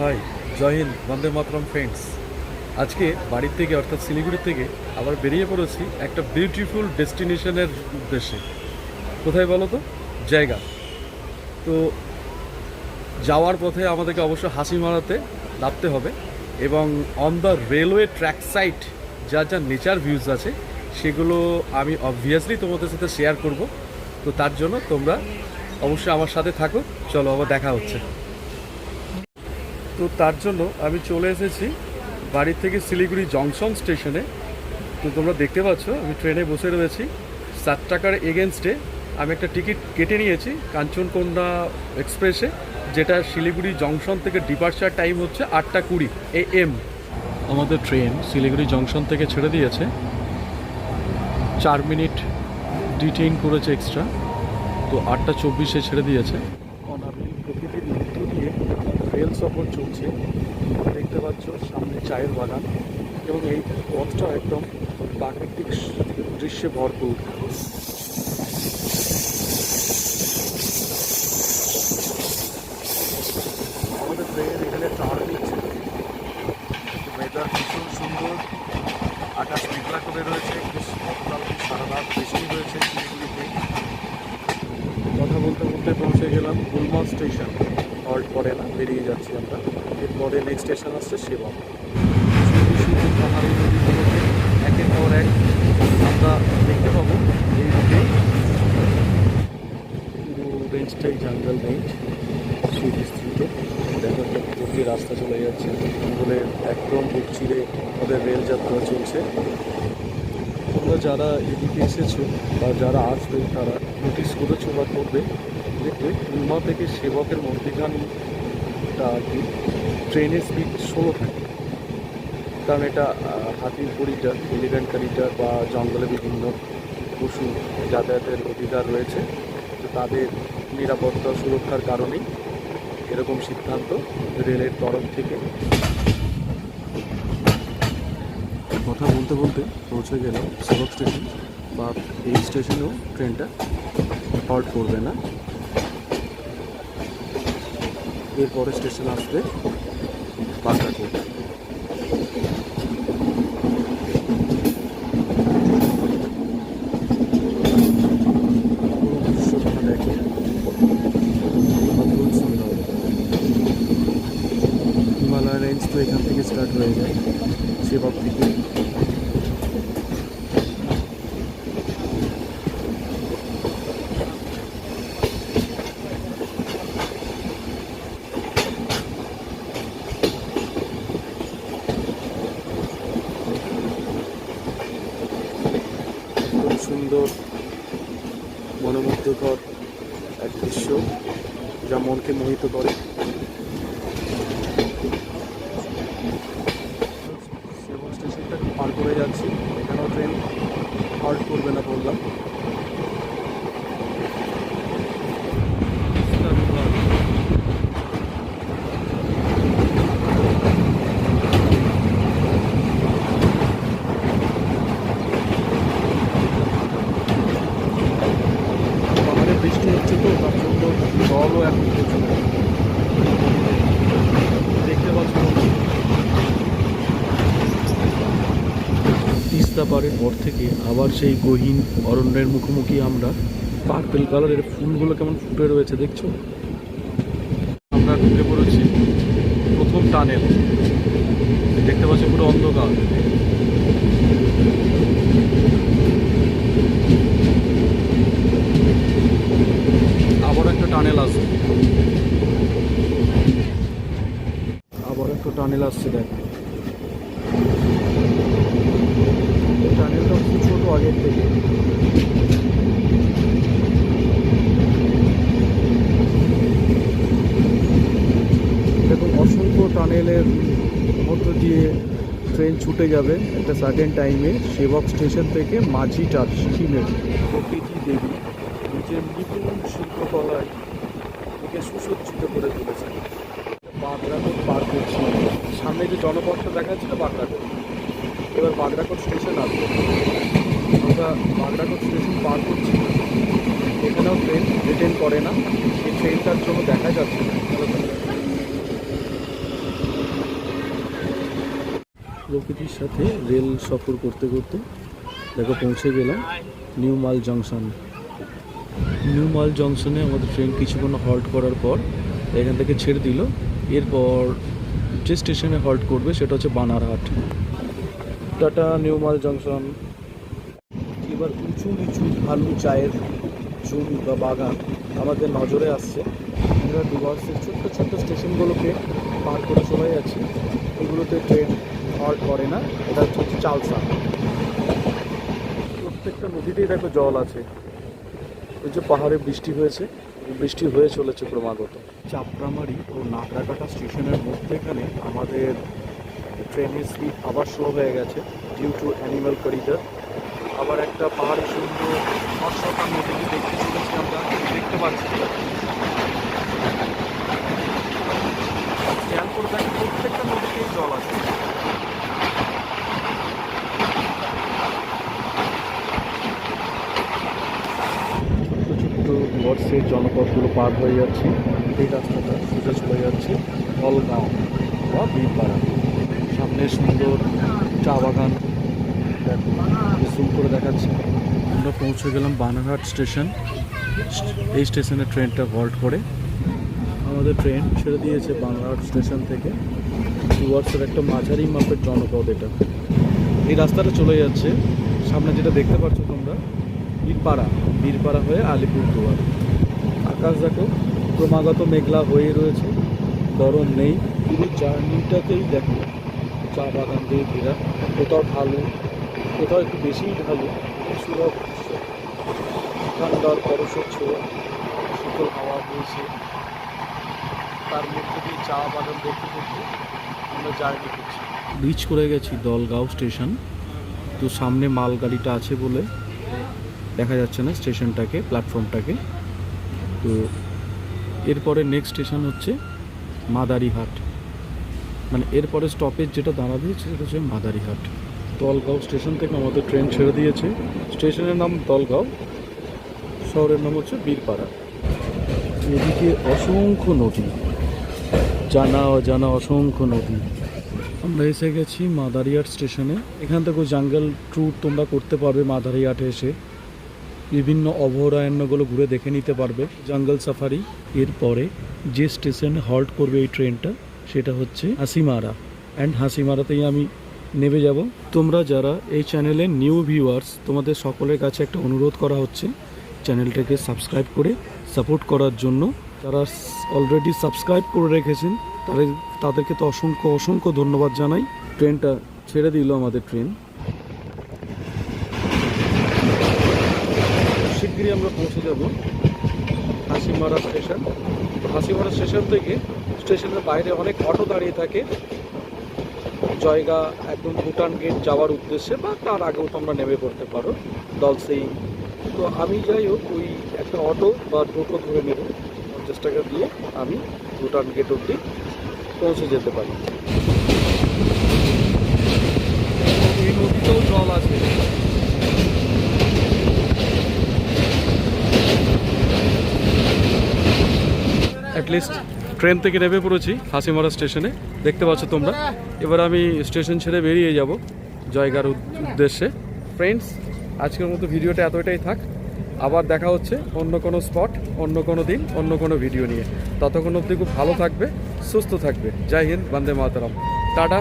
High জয় হিন্দ বন্দে মাতরম friends আজকে বাড়ির থেকে, অর্থাৎ শিলিগুড়ি থেকে, আবার বেরিয়ে পড়েছি একটা বিউটিফুল ডেস্টিনেশনের উদ্দেশ্যে। কোথায় বলো তো? জায়গা। তো যাওয়ার পথে আমাদেরকে অবশ্য হাসি মারাতে নামতে হবে এবং on the railway track side যা যা নেচার ভিউজ আছে, সেগুলো আমি অবভিয়াসলি তোমাদের সাথে শেয়ার করব। তো তার জন্য তোমরা অবশ্যই আমার সাথে থাকো। চলো আবার দেখা হচ্ছে। তো তার জন্য আমি চলে এসেছি বাড়ির থেকে শিলিগুড়ি জংশন স্টেশনে। তো তোমরা দেখতে পাচ্ছ, আমি ট্রেনে বসে রয়েছি। সাত টাকার এগেনস্টে আমি একটা টিকিট কেটে নিয়েছি কাঞ্চনকন্যা এক্সপ্রেসে, যেটা শিলিগুড়ি জংশন থেকে ডিপার্চার টাইম হচ্ছে আটটা কুড়ি এ এম। আমাদের ট্রেন শিলিগুড়ি জংশন থেকে ছেড়ে দিয়েছে। চার মিনিট ডিটেইন করেছে এক্সট্রা, তো আটটা চব্বিশে ছেড়ে দিয়েছে অনাবিল প্রকৃতির মধ্য দিয়ে রেল সফর চলছে। দেখতে পাচ্ছ, সামনে চায়ের বাগান এবং এই পথটা একদম প্রাকৃতিক দৃশ্যে ভরপুর। আমাদের ট্রেন এখানে ওয়েদার ভীষণ সুন্দর। আকাশ মেঘলা করে রয়েছে। সারা হয়েছে কথা বলতে বলতে পৌঁছে গেলাম গুলমা স্টেশন। হল্ট পরে না, বেরিয়ে যাচ্ছি আমরা। এরপরে নেক্সট স্টেশন আসছে শিবম। পাহাড়ি এক আমরা দেখতে পাবো রাস্তা চলে যাচ্ছে। জঙ্গলের একদম বুক চিরে রেল যাত্রা চলছে। তোমরা যারা এদিকে এসেছ বা যারা আসবে, তারা নোটিস করেছ বা করবে। দেখবে উমা থেকে সেবকের মধ্যিখানটা আর কি ট্রেনের স্পিড ষোলো থাকে। কারণ এটা হাতির করিডার এলিফ্যান্ট করিডার বা জঙ্গলে বিভিন্ন পশু যাতায়াতের অধিকার রয়েছে। তো তাদের নিরাপত্তা সুরক্ষার কারণেই এরকম সিদ্ধান্ত রেলের তরফ থেকে। কথা বলতে বলতে পৌঁছে গেলাম সেবক স্টেশন, বা এই স্টেশনেও ট্রেনটা হল্ট করবে না। এরপরে স্টেশন আসবে বাঁকড়াকোট পুরো দৃশ্যটা দেখো অদ্ভুত সুন্দর হিমালয় রেঞ্জ তো এখান থেকে স্টার্ট হয়ে যায় সেবক থেকে খুব সুন্দর, মনোমুগ্ধকর এক দৃশ্য যা মনকে মোহিত করে। সেবক স্টেশনটা পার করে যাচ্ছি। এখানেও ট্রেন হল্ট করবে না বললাম পাহাড়ে বৃষ্টি তো জলও এখন দেখতে পাচ্ছ তিস্তা পাড়ের পর থেকে আবার সেই গহীন অরণ্যের মুখোমুখি আমরা পার্পেল কালারের ফুলগুলো কেমন ফুটে রয়েছে দেখছ? আমরা ঢুকে পড়েছি প্রথম টানেল। দেখতে পাচ্ছি পুরো অন্ধকার আবার একটা টানেল আসছে আবার একটা টানেল আসছে, দেখ। টানেলটা একটু ছোট আগের থেকে। দেখুন, অসংখ্য টানেলের মধ্য দিয়ে ট্রেন ছুটে যাবে একটা সার্টেন টাইমে সেবক স্টেশন থেকে মাঝিটার সিকিমের প্রকৃতি দেবী নিজের নিপুণ একে সুসজ্জিত করে তুলেছেন। বাগরাকোট পার করছি। সামনে যে জনপথটা দেখা যাচ্ছে না বাগরাকোট। এবার বাগরাকোট স্টেশন আসবে আমরা বাগরাকোট স্টেশন পার করছি। এখানেও ট্রেন রিটেন করে না। এই ট্রেনটার জন্য দেখা যাচ্ছে প্রকৃতির সাথে রেল সফর করতে করতে দেখো পৌঁছে গেলাম নিউ মাল জংশন। নিউ মাল জংশনে আমাদের ট্রেন কিছুক্ষণ হল্ট করার পর এখান থেকে ছেড়ে দিল। এরপর যে স্টেশনে হল্ট করবে সেটা হচ্ছে বানারহাট। টাটা, নিউ মাল জংশন। এবার উঁচু নিচু ঢালু চায়ের চুন বা বাগান আমাদের নজরে আসছে। আমরা ডুয়ার্সের ছোট্ট ছোট্ট স্টেশনগুলোকে পার করে চলে যাচ্ছি এগুলোতে ট্রেন হল্ট করে না। এটা হচ্ছে চালসা প্রত্যেকটা নদীতেই দেখো জল আছে। ওই যে পাহাড়ে বৃষ্টি হয়েছে বৃষ্টি হয়ে চলেছে ক্রমাগত। চাপড়ামারি ও নাকড়াকাটা স্টেশনের মধ্যেখানে আমাদের ট্রেনের স্পিড আবার স্লো হয়ে গেছে ডিউ টু অ্যানিমাল করিডর আবার একটা পাহাড়ের সুন্দর দেখতে চলেছি আমরা, দেখতে পাচ্ছি খেয়াল করে দেখি প্রত্যেকটা নদীতেই জল আছে ছোট্ট ছোট্ট ওয়ার্ডসের জনপদগুলো যাচ্ছি। এই রাস্তাটা সোজা চলে যাচ্ছে হলগাঁও বা বীরপাড়া সামনে সুন্দর চা বাগান। করে দেখাচ্ছে। আমরা পৌঁছে গেলাম বানারহাট স্টেশন। এই স্টেশনে ট্রেনটা ভল্ট করে। আমাদের ট্রেন ছেড়ে দিয়েছে বানারহাট স্টেশন থেকে। ডুয়ার্সের একটা মাঝারি মাপের জনপদ এটা। এই রাস্তাটা চলে যাচ্ছে। সামনে যেটা দেখতে পাচ্ছ তোমরা বীরপাড়া বীরপাড়া হয়ে আলিপুরদুয়ার। আকাশ দেখো ক্রমাগত মেঘলা হয়ে রয়েছে। গরম নেই। পুরো জার্নিটাতেই দেখো। চা বাগান দিয়ে ঘেরা। কোথাও ঢালু, কোথাও একটু বেশিই ঢালু সুলভ ঠান্ডার পরশের ছোঁয়া। শীতল হাওয়া বইছে। তার মধ্যে দিয়ে চা বাগান দেখতে দেখতে আমরা জার্নি করছি। রিচ করে গেছি দলগাঁও স্টেশন। তো সামনে মালগাড়িটা আছে বলে দেখা যাচ্ছে না স্টেশনটাকে প্ল্যাটফর্মটাকে তো এরপরে নেক্সট স্টেশন হচ্ছে মাদারিহাট। মানে এরপরে স্টপেজ যেটা দাঁড়াবে সেটা হচ্ছে মাদারিহাট। দলগাঁও স্টেশন থেকে আমাদের ট্রেন ছেড়ে দিয়েছে। স্টেশনের নাম দলগাঁও শহরের নাম হচ্ছে বীরপাড়া। এদিকে অসংখ্য নদী। জানা অজানা অসংখ্য নদী। আমরা এসে গেছি মাদারিহাট স্টেশনে এখান থেকে জাঙ্গল ট্যুর তোমরা করতে পারবে মাদারিহাটে এসে। বিভিন্ন অভয়ারণ্যগুলো ঘুরে দেখে নিতে পারবে। জঙ্গল সাফারি এরপরে যে স্টেশনে হল্ট করবে এই ট্রেনটা, সেটা হচ্ছে হাসিমারা। অ্যান্ড হাসিমারাতেই আমি নেমে যাব। তোমরা যারা এই চ্যানেলে নিউ ভিউয়ার্স তোমাদের সকলের কাছে একটা অনুরোধ করা হচ্ছে চ্যানেলটাকে সাবস্ক্রাইব করে সাপোর্ট করার জন্য। যারা অলরেডি সাবস্ক্রাইব করে রেখেছেন, তাদের তাদেরকে তো অসংখ্য অসংখ্য ধন্যবাদ জানাই। ট্রেনটা ছেড়ে দিল আমাদের ট্রেন। শিগগিরই আমরা পৌঁছে যাব হাসিমারা স্টেশন। তো হাসিমারা স্টেশন থেকে স্টেশনের বাইরে অনেক অটো দাঁড়িয়ে থাকে। জয়গা একদম ভুটান গেট যাওয়ার উদ্দেশ্যে বা তার আগেও তোমরা নেমে পড়তে পারো দলসেই তো আমি যাই হোক, ওই একটা অটো বা টোটো ধরে নেব। পঞ্চাশ টাকা দিয়ে আমি ভুটান গেট অবধি পৌঁছে যেতে পারি। এই নদীতেও জল আছে। অ্যাটলিস্ট ট্রেন থেকে নেমে পড়েছি হাসিমারা স্টেশনে। দেখতে পাচ্ছ তোমরা। এবার আমি স্টেশন ছেড়ে বেরিয়ে যাব জয়গার উদ্দেশ্যে। ফ্রেন্ডস আজকের মতো ভিডিওটা এতটাই থাক। আবার দেখা হচ্ছে অন্য কোনো স্পট অন্য কোনো দিন, অন্য কোনো ভিডিও নিয়ে। ততক্ষণ অবধি খুব ভালো থাকবে, সুস্থ থাকবে। জয় হিন্দ, বন্দে মাতারাম। টাটা।